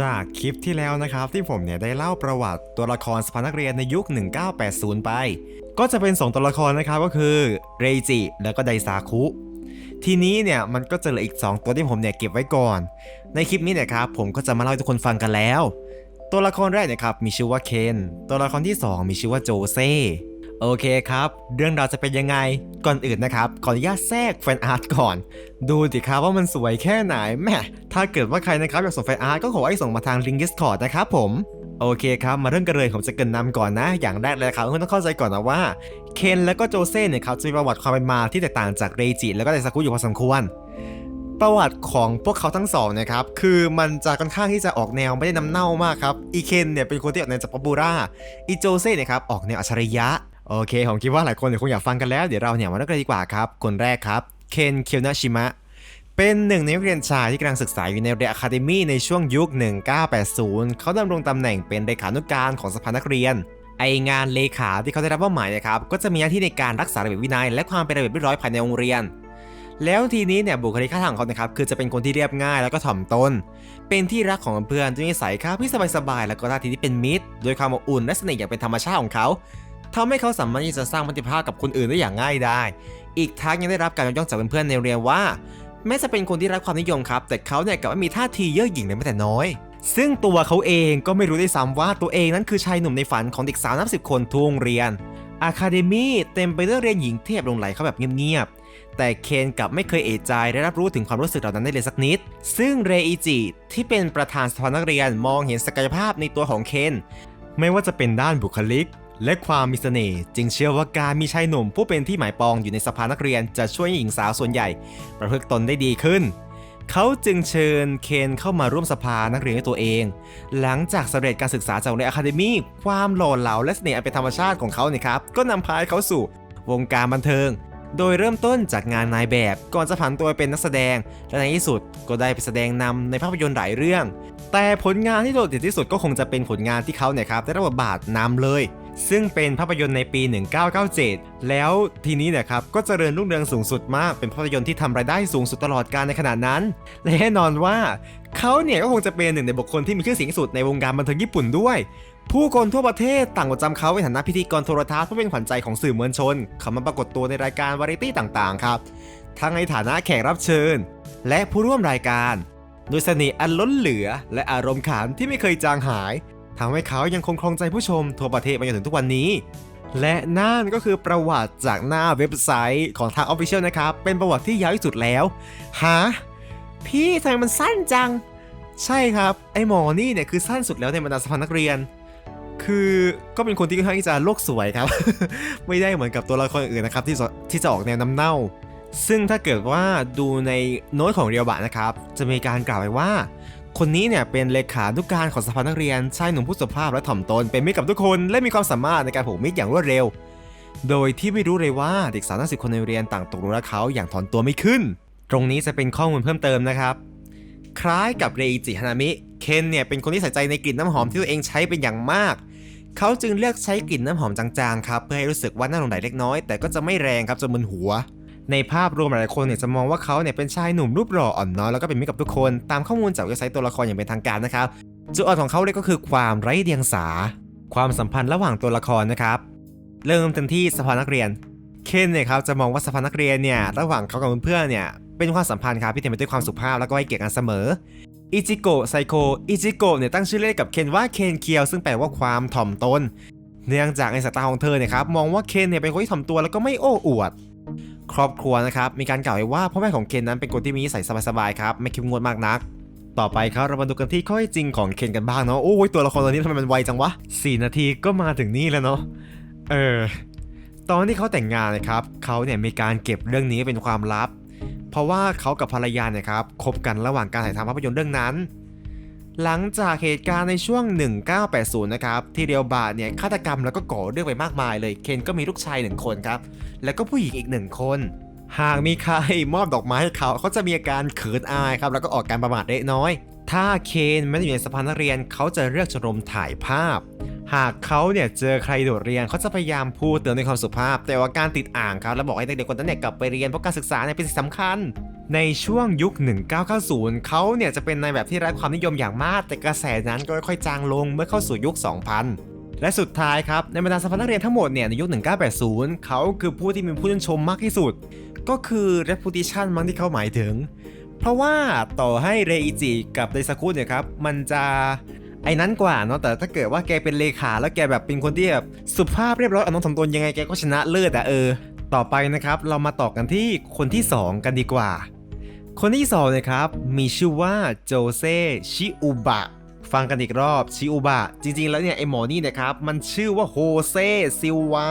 จากคลิปที่แล้วนะครับที่ผมเนี่ยได้เล่าประวัติตัวละครสภานักเรียนในยุค 1980 ไป ก็จะเป็น 2 ตัวละครนะครับก็คือเรจิแล้วก็ไดซาคุ ทีนี้เนี่ยมันก็จะเหลืออีก 2 ตัวที่ผมเนี่ยเก็บไว้ก่อน ในคลิปนี้เนี่ยครับผมก็จะมาเล่าให้ทุกคนฟังกันแล้ว ตัวละครแรกเนี่ยครับมีชื่อว่าเคนตัวละครที่ 2 มีชื่อว่าโจเซ โอเคครับ เรื่องราวจะเป็นยังไง ก่อนอื่นนะครับ ขออนุญาตแทรกแฟนอาร์ตก่อน ดูสิครับว่ามันสวยแค่ไหนแม่ถ้าเกิดว่าใครนะครับอยากส่งแฟนอาร์ตก็ขอให้ส่งมาทางลิงก์ Discord นะครับผมโอเคครับมาเริ่มกันเลยผมจะเกรินนำก่อนนะ อย่างแรกเลยครับคุณต้องเข้าใจก่อนนะว่าเคนและก็โจเซ่เนี่ยครับจะมีประวัติความเป็นมาที่แตกต่างจากเรจิแล้วก็ไดซากุอยู่พอสมควร ประวัติของพวกเขาทั้งสองนะครับคือมันจะค่อนข้างที่จะออกแนวไม่ได้น้ำเน่ามากครับอีเคนเนี่ยเป็นคนที่ออกแนวจากปอบูราอีโจเซ่เนี่ยครับออกแนวอัจฉริยะ โอเคผมคิดว่าหลายคนเนี่ยคงอยากฟังกันแล้ว เดี๋ยวเราเนี่ยมาเริ่มกันดีกว่าครับ คนแรกครับเคนเคียวนาชิมะเป็นหนึ่งในนักเรียนชายที่กำลังศึกษาอยู่ในเรียนอะคาเดมี่ในช่วงยุค 1980 เขาดำรงตำแหน่งเป็นเลขานุการของสภานักเรียน ไองานเลขาที่เขาได้รับมอบหมายนะครับ ก็จะมีหน้าที่ในการรักษาระเบียบวินัย และความเป็นระเบียบเรียบร้อยภายในโรงเรียน แล้วทีนี้เนี่ยบุคลิกท่าทางของเขานะครับคือจะเป็นคนที่เรียบง่ายแล้วก็ถ่อมตน เป็นที่รักของเพื่อนที่นิสัยครับที่สบายๆแล้วก็ท่าทีที่เป็นมิตร โดยความอบอุ่นและเสน่ห์อย่างเป็นธรรมชาติของเขา ทำให้เขาสามารถที่จะสร้างมิตรภาพกับคนอื่นได้อย่างง่ายได้ อีกทั้งยังได้รับการยกย่องจากเพื่อนๆในเรียนว่า แม้จะเป็นคนที่รับความนิยมครับ แต่เขาเนี่ยกลับไม่มีท่าทีเย่อหยิ่งเลยแม้แต่น้อย ซึ่งตัวเขาเองก็ไม่รู้ได้ซ้ำว่าตัวเองนั้นคือชายหนุ่มในฝันของเด็กสาวนับสิบคนทั่วโรงเรียนอะคาเดมีเต็มไปด้วยเรียนหญิงเทพลงไหลเข้าแบบเงียบๆ แต่เคนกลับไม่เคยเอะใจและรับรู้ถึงความรู้สึกเหล่านั้นได้เลยสักนิด ซึ่งเรอิจิที่เป็นประธานสภานักเรียนมองเห็นศักยภาพในตัวของเคน ไม่ว่าจะเป็นด้านบุคลิก และความมีเสน่ห์จึงเชื่อว่าการมีชายหนุ่มผู้เป็นที่หมายปองอยู่ในสภานักเรียนจะช่วยให้หญิงสาวส่วนใหญ่ ประพฤติตนได้ดีขึ้น เขาจึงเชิญเคนเข้ามาร่วมสภานักเรียนด้วยตัวเอง หลังจากสำเร็จการศึกษาจากโรงเรียนอะคาเดมีความหล่อเหลาและเสน่ห์อันเป็นธรรมชาติของเขาเนี่ยครับก็นำพาเขาสู่วงการบันเทิง โดยเริ่มต้นจากงานนายแบบก่อนจะผันตัวเป็นนักแสดง และในที่สุดก็ได้ไปแสดงนำในภาพยนตร์หลายเรื่อง แต่ผลงานที่โดดเด่นที่สุดก็คงจะเป็นผลงานที่เขาเนี่ยครับได้รับบทบาทนำเลย ซึ่งเป็นภาพยนตร์ในปี 1997 แล้วทีนี้เนี่ยครับก็เจริญรุ่งเรืองสูงสุดมาก เป็นภาพยนตร์ที่ทำรายได้สูงสุดตลอดกาลในขณะนั้น และแน่นอนว่าเขาเนี่ยก็คงจะเป็นหนึ่งในบุคคลที่มีชื่อเสียงสุดในวงการบันเทิงญี่ปุ่นด้วย ผู้คนทั่วประเทศต่างจดจำเขาในฐานะพิธีกรโทรทัศน์เพื่อเป็นขวัญใจของสื่อมวลชน เขามาปรากฏตัวในรายการวาไรตี้ต่างๆครับ ทั้งในฐานะแขกรับเชิญ และผู้ร่วมรายการโดยเสน่ห์อันล้นเหลือ และอารมณ์ขันที่ไม่เคยจางหาย ทำให้เขายังคงครองใจผู้ชมทั่วประเทศมาจนถึงทุกวันนี้ และนั่นก็คือประวัติจากหน้าเว็บไซต์ของทางออฟฟิเชียลนะครับ เป็นประวัติที่ยาวที่สุดแล้วฮะพี่ทำไมมันสั้นจัง ใช่ครับ ไอหมอนี่เนี่ยคือสั้นสุดแล้วในบรรดาสภานักเรียน คือก็เป็นคนที่ค่อนข้างที่จะโลกสวยครับ ไม่ได้เหมือนกับตัวละครอื่นนะครับที่จะที่จะออกแนวน้ำเน่า ซึ่งถ้าเกิดว่าดูในโน้ตของเรียวบะนะครับ จะมีการกล่าวไว้ว่า คนนี้เนี่ยเป็นเลขานุกการของสภานักเรียนชายหนุ่มผู้สุภาพและถ่อมตนเป็นมิตรกับทุกคนและมีความสามารถในการผูกมิตรอย่างรวดเร็ว โดยที่ไม่รู้เลยว่าเด็กสาวทั้งสิบคนในเรียนต่างตกหลุมรักเขาอย่างถอนตัวไม่ขึ้น ตรงนี้จะเป็นข้อมูลเพิ่มเติมนะครับ คล้ายกับเรอิจิฮานามิเคนเนี่ยเป็นคนที่ใส่ใจในกลิ่นน้ำหอมที่ตัวเองใช้เป็นอย่างมากเขาจึงเลือกใช้กลิ่นน้ำหอมจางๆครับเพื่อให้รู้สึกว่าน่าหลงใหลเล็กน้อยแต่ก็จะไม่แรงครับจนมึนหัว ในภาพรวมหลายคนเนี่ยจะมองว่าเขาเนี่ยเป็นชายหนุ่มรูปหล่ออ่อนน้อยแล้วก็เป็นมิตรกับทุกคนตามข้อมูลจากเว็บไซต์ตัวละครอย่างเป็นทางการนะครับจุดอ่อนของเขาเลยก็คือความไร้เดียงสา ความสัมพันธ์ระหว่างตัวละครนะครับ เริ่มต้นที่สภานักเรียน เคนเนี่ยครับจะมองว่าสภานักเรียนเนี่ยระหว่างเขากับเพื่อนเนี่ยเป็นความสัมพันธ์ครับที่เต็มไปด้วยความสุภาพแล้วก็ให้เกียรติกันเสมออิจิโกะไซโคอิจิโกะเนี่ยตั้งชื่อเล่นกับเคนว่าเคนเคียวซึ่งแปลว่าความถ่อมตน เนื่องจากในสายตาของเธอเนี่ยครับมองว่าเคนเนี่ยเป็นคนที่ถ่อมตัวแล้วก็ไม่โอ้อวด ครอบครัวนะครับมีการกล่าวไว้ว่าพ่อแม่ของเคนนั้นเป็นคนที่มีนิสัยสบายๆครับไม่เคิดงวดมากนัก ต่อไปครับเรามาดูกันที่ข้อท็จจริงของเคนกันบ้างเนาะโอ้ยตัวละครตัวนี้ทำไมมันไวจังวะ4นาทีก็มาถึงนี่แล้วเนาะเออตอนที่เขาแต่งงานนะครับเขาเนี่ยมีการเก็บเรื่องนี้เป็นความลับ เพราะว่าเขากับภรรยาเนี่ยครับคบกันระหว่างการถ่ายทำภาพยนตร์เรื่องนั้น หลังจากเหตุการณ์ในช่วง 1980 นะครับ ที่เรียวบาเนี่ยฆาตกรรมแล้วก็ก่อเรื่องไปมากมายเลย เคนก็มีลูกชายหนึ่งคนครับ แล้วก็ผู้หญิงอีกหนึ่งคน หากมีใครมอบดอกไม้ให้เขาเขาจะมีอาการเขินอายครับ แล้วก็ออกการประมาทเล็กน้อย ถ้าเคนไม่ได้อยู่ในสภานักเรียนเขาจะเลือกชมรมถ่ายภาพ หากเขาเนี่ยเจอใครโดดเรียนเขาจะพยายามพูดเตือนในความสุภาพ แต่ว่าการติดอ่างครับแล้วบอกให้เด็กๆคนนั้นเนี่ยกลับไปเรียนเพราะการศึกษาเนี่ยเป็นสิ่งสำคัญ ในช่วงยุค 1990 เขาเนี่ยจะเป็นในแบบที่ไร้ความนิยมอย่างมาก แต่กระแสนั้นก็ค่อยๆจางลงเมื่อเข้าสู่ยุค 2000 และสุดท้ายครับ ในบรรดาสภานักเรียนทั้งหมดเนี่ยในยุค 1980 เขาคือผู้ที่มีผู้ชื่นชมมากที่สุด ก็คือ reputation มั้งที่เขาหมายถึง เพราะว่าต่อให้เรอิจิกับไดซากุเนี่ยครับมันจะไอ้นั้นกว่าเนาะแต่ถ้าเกิดว่าแกเป็นเลขาแล้วแกแบบเป็นคนที่แบบสุภาพเรียบร้อยอ่อนน้อมถ่อมตนยังไงแกก็ชนะเลิศอะเออ ต่อไปนะครับเรามาต่อกันที่คนที่ 2 กันดีกว่า คนที่2นะครับมีชื่อว่าโจเซชิอุบะฟังกันอีกรอบชิอุบะจริงๆ แล้วเนี่ยไอหมอนี่นะครับ มันชื่อว่าโฮเซซิลวา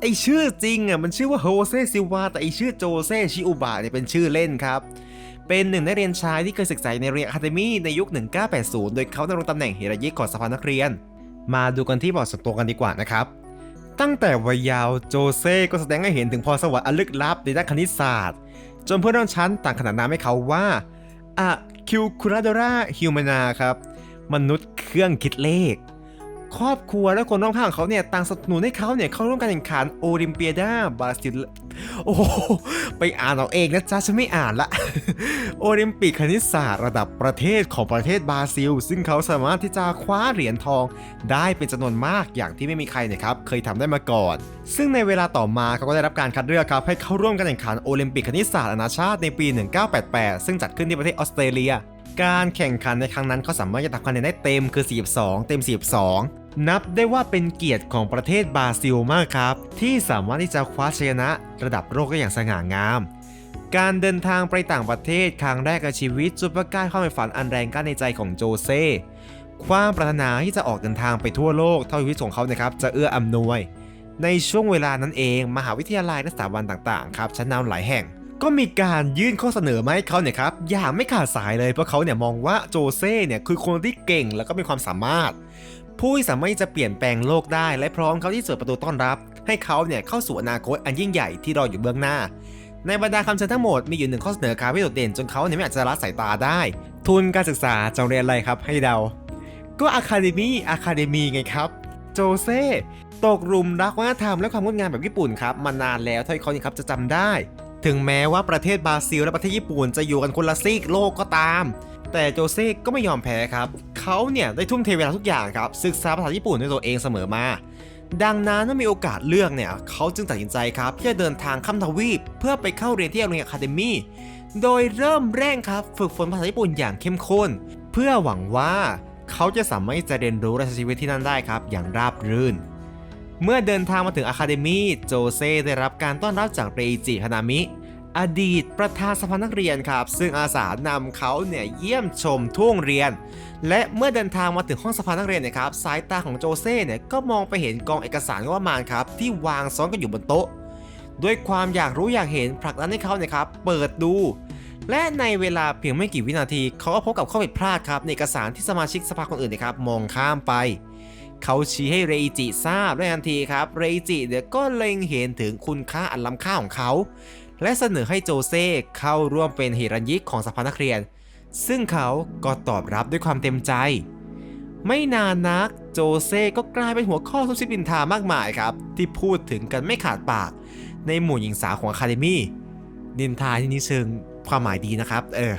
ไอชื่อจริงอะมันชื่อว่าโฮเซซิลวาแต่ไอชื่อโจเซชิอุบะเนี่ยเป็นชื่อเล่นครับ เป็นหนึ่งนักเรียนชายที่เคยศึกษาในเรียนอะคาเดมี่ในยุค 1980 โดยเขาดำรงตำแหน่งเฮรายิกของสภานักเรียน มาดูกันที่บอร์ดส่วนตัวกันดีกว่านะครับ ตั้งแต่วัยยาวโจเซ่ก็แสดงให้เห็นถึงพรสวรรค์อันลึกลับในด้านคณิตศาสตร์ จนเพื่อนร่วมชั้นต่างขนานนามให้เขาว่าอะคิวคูราโดราฮิวมานาครับ มนุษย์เครื่องคิดเลข ครอบครัวและคนรอบข้างของเขาเนี่ยต่างสนับสนุนให้เขาเนี่ยเข้าร่วมการแข่งขันโอลิมเปียดาบราซิล โอ้ไปอ่านเอาเองนะจ๊ะฉันไม่อ่านละ โอลิมปิกคณิตศาสตร์ระดับประเทศของประเทศบราซิล ซึ่งเขาสามารถที่จะคว้าเหรียญทอง ได้เป็นจำนวนมากอย่างที่ไม่มีใครเนี่ยครับเคยทำได้มาก่อน ซึ่งในเวลาต่อมาเขาก็ได้รับการคัดเลือกครับให้เข้าร่วมการแข่งขันโอลิมปิกคณิตศาสตร์นานาชาติในปี 1988 ซึ่งจัดขึ้นที่ประเทศออสเตรเลียการแข่งขันในครั้งนั้นเขาสามารถจะทำคะแนนได้เต็มคือ 42 เต็ม 42 นับได้ว่าเป็นเกียรติของประเทศบราซิลมากครับ ที่สามารถที่จะคว้าชัยชนะระดับโลกได้อย่างสง่างาม การเดินทางไปต่างประเทศครั้งแรกในชีวิตจุดประกายความใฝ่ฝันอันแรงกล้าในใจของโจเซ ความปรารถนาที่จะออกเดินทางไปทั่วโลกเท่าชีวิตของเขานะครับจะเอื้ออำนวย ในช่วงเวลานั้นเอง มหาวิทยาลัยและสถาบันต่างๆครับชั้นนำหลายแห่งก็มีการยื่นข้อเสนอมาให้เขาเนี่ยครับอย่างไม่ขาดสายเลยเพราะเขาเนี่ยมองว่าโจเซ่เนี่ยคือคนที่เก่งแล้วก็มีความสามารถ ผู้ที่สามารถจะเปลี่ยนแปลงโลกได้ และพร้อมเขาที่เปิดประตูต้อนรับ ให้เขาเนี่ยเข้าสู่อนาคตอันยิ่งใหญ่ที่รออยู่เบื้องหน้า ในบรรดาคำเชิญทั้งหมดมีอยู่หนึ่งข้อเสนอครับที่โดดเด่นจนเขาเนี่ยไม่อาจจะละสายตาได้ ทุนการศึกษาจะเรียนอะไรครับให้เดา ก็อะคาเดมี่อะคาเดมีไงครับโจเซ่ตกหลุมรักวัฒนธรรมและความงดงามแบบญี่ปุ่นครับมานานแล้วเท่าที่เขาเนี่ยครับจะจำได้ ถึงแม้ว่าประเทศบราซิลและประเทศญี่ปุ่นจะอยู่กันคนละซีกโลกก็ตาม แต่โจเซ่ก็ไม่ยอมแพ้ครับ เขาเนี่ยได้ทุ่มเทเวลาทุกอย่างครับ ศึกษาภาษาญี่ปุ่นด้วยตัวเองเสมอมา ดังนั้นเมื่อมีโอกาสเลือกเนี่ยเขาจึงตัดสินใจครับที่จะเดินทางข้ามทวีป เพื่อไปเข้าเรียนที่โรงเรียนอะคาเดมี่โดยเริ่มแร่งครับฝึกฝนภาษาญี่ปุ่นอย่างเข้มข้น เพื่อหวังว่าเขาจะสามารถจะเรียนรู้และใช้ชีวิตที่นั่นได้ครับ อย่างราบรื่น เมื่อเดินทางมาถึงอะคาเดมี่โจเซ่ได้รับการต้อนรับจากเรจิฮานามิ อดีตประธานสภานักเรียนครับ ซึ่งอาสานำเขาเนี่ยเยี่ยมชมทุ่งเรียน และเมื่อเดินทางมาถึงห้องสภานักเรียนเนะครับสายตาของโจเซ่เนี่ยก็มองไปเห็นกองเอกสารงบประมาณครับที่วางซ้อนกันอยู่บนโต๊ะ ด้วยความอยากรู้อยากเห็นผลักดันให้เขาเนี่ยครับเปิดดู และในเวลาเพียงไม่กี่วินาที เขาก็พบกับข้อผิดพลาดครับในเอกสารที่สมาชิกสภาคนอื่นนะครับมองข้ามไปเขาชี้ให้เรอิจิทราบด้ทันทีครับ เรอิจิเนี่ยก็เล็งเห็นถึงคุณค่าอันล้ำค่าของเขา และเสนอให้โจเซ่เข้าร่วมเป็นเฮรัญยิกของสภานักเรียน ซึ่งเขาก็ตอบรับด้วยความเต็มใจ ไม่นานนักโจเซ่ก็กลายเป็นหัวข้อซุบซิบนินทามากมายครับ ที่พูดถึงกันไม่ขาดปาก ในหมู่หญิงสาวของอะคาเดมี่นินทาที่นี้เชิงความหมายดีนะครับ เออ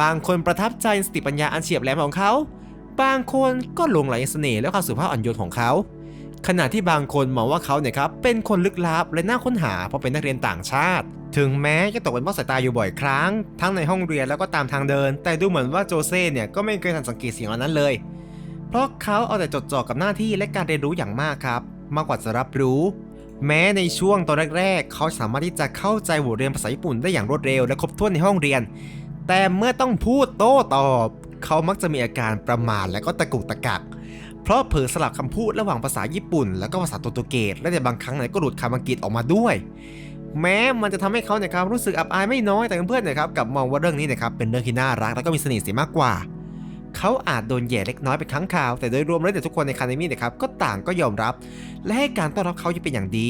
บางคนประทับใจสติปัญญาอันเฉียบแหลมของเขา บางคนก็หลงไหลเสน่ห์และความสุภาพอ่อนโยนของเขา ขณะที่บางคนมองว่าเขาเนี่ยครับเป็นคนลึกลับและน่าค้นหาเพราะเป็นนักเรียนต่างชาติ ถึงแม้จะตกเป็นเป้าสายตาอยู่บ่อยครั้ง ทั้งในห้องเรียนแล้วก็ตามทางเดิน แต่ดูเหมือนว่าโจเซ่เนี่ยก็ไม่เคยทันสังเกตสิ่งเหล่านั้นเลย เพราะเขาเอาแต่จดจ่อกับหน้าที่และการเรียนรู้อย่างมากครับมากกว่าจะรับรู้ แม้ในช่วงตอนแรกๆ เขาสามารถที่จะเข้าใจบทเรียนภาษาญี่ปุ่นได้อย่างรวดเร็วและครบถ้วนในห้องเรียน แต่เมื่อต้องพูดโต้ตอบ เขามักจะมีอาการประมาทและก็ตะกุกตะกัก เพราะเผลอสลับคำพูดระหว่างภาษาญี่ปุ่น แล้วก็ภาษาโปรตุเกสและในบางครั้งเนี่ยก็หลุดคำอังกฤษออกมาด้วย แม้มันจะทำให้เขาเนี่ยครับรู้สึกอับอายไม่น้อยแต่เพื่อนๆเนะครับกับมองว่าเรื่องนี้นะครับเป็นเรื่องที่น่ารักและก็มีเสน่ห์เสียมากกว่าเขาอาจโดนแย่เล็กน้อยเป็นครั้งคราว แต่โดยรวมแล้วแต่ทุกคนในคาเดมี่นะครับก็ต่างก็ยอมรับ และให้การต้อนรับเขาอย่างเป็นอย่างดี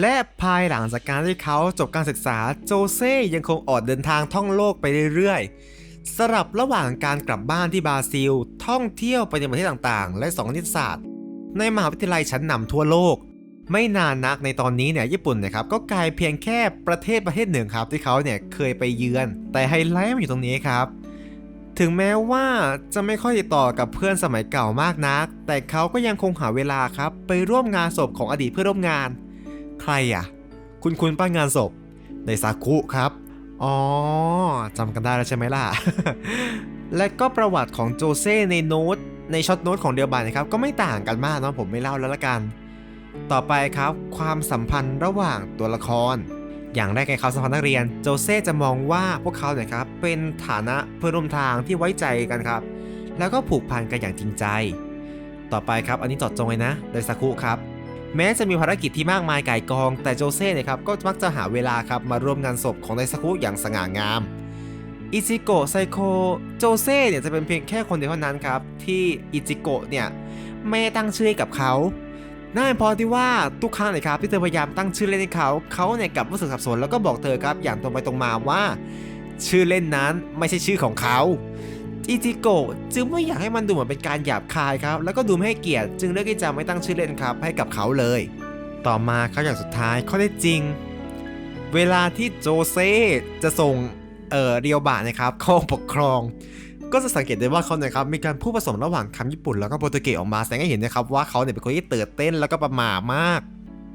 และภายหลังจากการที่เขาจบการศึกษาโจเซ่ยังคงออกเดินทางท่องโลกไปเรื่อยๆ สลับระหว่างการกลับบ้านที่บราซิล ท่องเที่ยวไปในประเทศต่างๆ และสองนิตศาสตร์ ในมหาวิทยาลัยชั้นนำทั่วโลก ไม่นานนักในตอนนี้เนี่ยญี่ปุ่นเนะครับก็กลายเพียงแค่ประเทศประเทศหนึ่งครับที่เขาเนี่ยเคยไปเยือน แต่ไฮไลท์มันอยู่ตรงนี้ครับถึงแม้ว่าจะไม่ค่อยติดต่อกับเพื่อนสมัยเก่ามากนัก แต่เขาก็ยังคงหาเวลาครับ ไปร่วมงานศพของอดีตเพื่อนร่วมงาน ใครอะ คุณคุณป้างานศพในซากุครับ อ๋อจำกันได้แล้วใช่ไหมล่ะ และก็ประวัติของโจเซ่ในโน้ตในช็อตโน้ตของเดียบานนะครับก็ไม่ต่างกันมากเนาะผมไม่เล่าแล้วละกัน ต่อไปครับความสัมพันธ์ระหว่างตัวละคร อย่างแรกในเขาสัมพันธ์นักเรียนโจเซ่จะมองว่าพวกเขาเนี่ยครับเป็นฐานะเพื่อนร่วมทางที่ไว้ใจกันครับ แล้วก็ผูกพันกันอย่างจริงใจ ต่อไปครับอันนี้จอดจงเลยนะไดซาคุครับ แม้จะมีภารกิจที่มากมายก่ายกอง แต่โจเซ่เนี่ยครับก็มักจะหาเวลาครับมาร่วมงานศพของไดซาคุอย่างสง่างามอิจิโกะไซโคโจเซ่เนี่ยจะเป็นเพียงแค่คนเดียวเท่านั้นครับ ที่อิจิโกะเนี่ยไม่ตั้งชื่อให้กับเขาน่าเป็นพราะที่ว่าทุกครั้งเลยครับที่เธอพยายามตั้งชื่อเล่นให้เขา เขาเนี่ยกลับรู้สึกสับสนแล้วก็บอกเธอครับอย่างตรงไปตรงมาว่า ชื่อเล่นนั้นไม่ใช่ชื่อของเขา อิจิโกะจึงไม่อยากให้มันดูเหมือนเป็นการหยาบคายครับ แล้วก็ดูไม่ให้เกียรติ จึงเลือกที่จะไม่ตั้งชื่อเล่นครับ ให้กับเขาเลย ต่อมาครับอย่างสุดท้ายข้อได้จริง เวลาที่โจเซ่จะส่งเอ่อเรียวบะนะครับเข้าปกครอง ก็จะสังเกตได้ว่าเขาเนี่ยครับมีการพูดผสมระหว่างคำญี่ปุ่นแล้วก็โปรตุเกสออกมาแสดงให้เห็นนะครับว่าเขาเนี่ยเป็นคนที่ตื่นเต้นแล้วก็ประหม่ามาก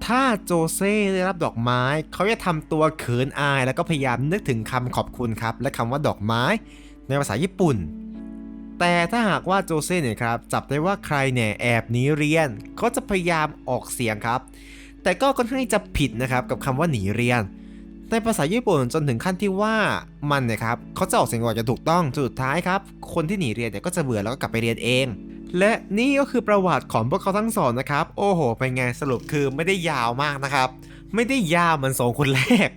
ถ้าโจเซ่ได้รับดอกไม้ เขาจะทำตัวเขินอาย แล้วก็พยายามนึกถึงคำขอบคุณครับ และคำว่าดอกไม้ ในภาษาญี่ปุ่น แต่ถ้าหากว่าโจเซ่เนี่ยครับจับได้ว่าใครเนี่ยแอบหนีเรียน ก็จะพยายามออกเสียงครับ แต่ก็ค่อนข้างจะผิดนะครับกับคำว่าหนีเรียน ในภาษาญี่ปุ่นจนถึงขั้นที่ว่ามันเนี่ยครับเขาจะออกเสียงก่อนจะถูกต้องสุดท้ายครับคนที่หนีเรียนเนี่ยก็จะเบื่อแล้วก็กลับไปเรียนเองและนี่ก็คือประวัติของพวกเขาทั้งสองนะครับ โอ้โห เป็นไงสรุปคือไม่ได้ยาวมากนะครับ ไม่ได้ยาวเหมือนสองคนแรก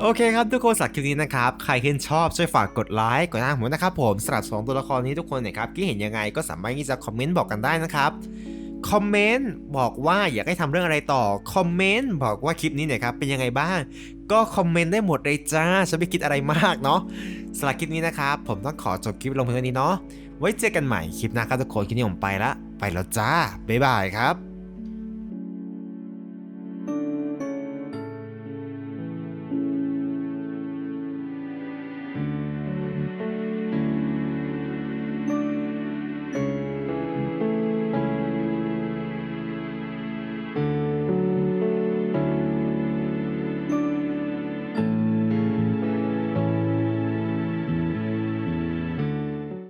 โอเคครับทุกคนสำหรับคลิปนี้นะครับ ใครที่นชอบช่วยฝากกดไลค์กดหน้าผมนะครับผมสำหรับสองตัวละครนี้ทุกคนเนี่ยครับคิดเห็นยังไงก็สามารถที่จะคอมเมนต์บอกกันได้นะครับคอมเมนต์บอกว่าอยากให้ทำเรื่องอะไรต่อคอมเมนต์บอกว่าคลิปนี้เนี่ยครับเป็นยังไงบ้าง ก็คอมเมนต์ได้หมดเลยจ้าฉันไม่คิดอะไรมากเนาะสำหรับคลิปนี้นะครับผมต้องขอจบคลิปลงเพียงเท่านี้เนาะไว้เจอกันใหม่คลิปหน้าครับทุกคนคลิปนี้ผมไปละไปแล้วจ้าบ๊ายบายครับ